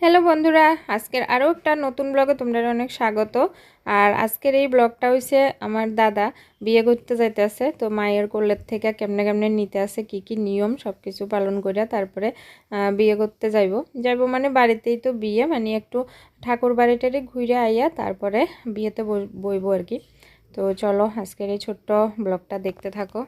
Hello বন্ধুরা, আজকের আরও একটা নতুন ব্লগে তোমরা অনেক স্বাগত। আর আজকের এই ব্লগটা হইছে আমার দাদা, বিয়ে করতে যাইতে আছে তো মায়ের কোলের থেকে কেমনে কেমনে নিতে আছে, কি কি নিয়ম সব কিছু পালন করিয়া তারপরে বিয়ে করতে যাইব। যাইব মানে বাড়িতেই তো বিয়ে মানে একটু ঠাকুর বাড়িটারে ঘুরে আইয়া তারপরে বিয়েতে বই- বইব আর কি। তো চলো আজকের এই ছোট্ট ব্লগটা দেখতে থাকো।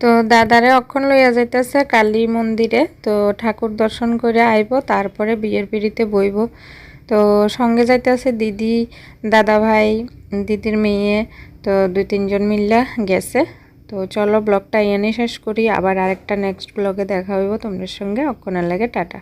তো দাদারে অক্ষণ লইয়া যাইতেছে, কালী মন্দিরে। তো ঠাকুর দর্শন করে আইব, তারপরে বিয়ের পিড়িতে বইব। তো সঙ্গে যাইতেছে দিদি দাদা ভাই দিদির মেয়ে, তো দুই তিনজন মিল্লা গেছে। তো চলো ব্লগটা এনে শেষ করি, আবার আরেকটা নেক্সট ব্লগে দেখা হইব। তোমাদের সঙ্গে অক্ষণের লাগে, টাটা।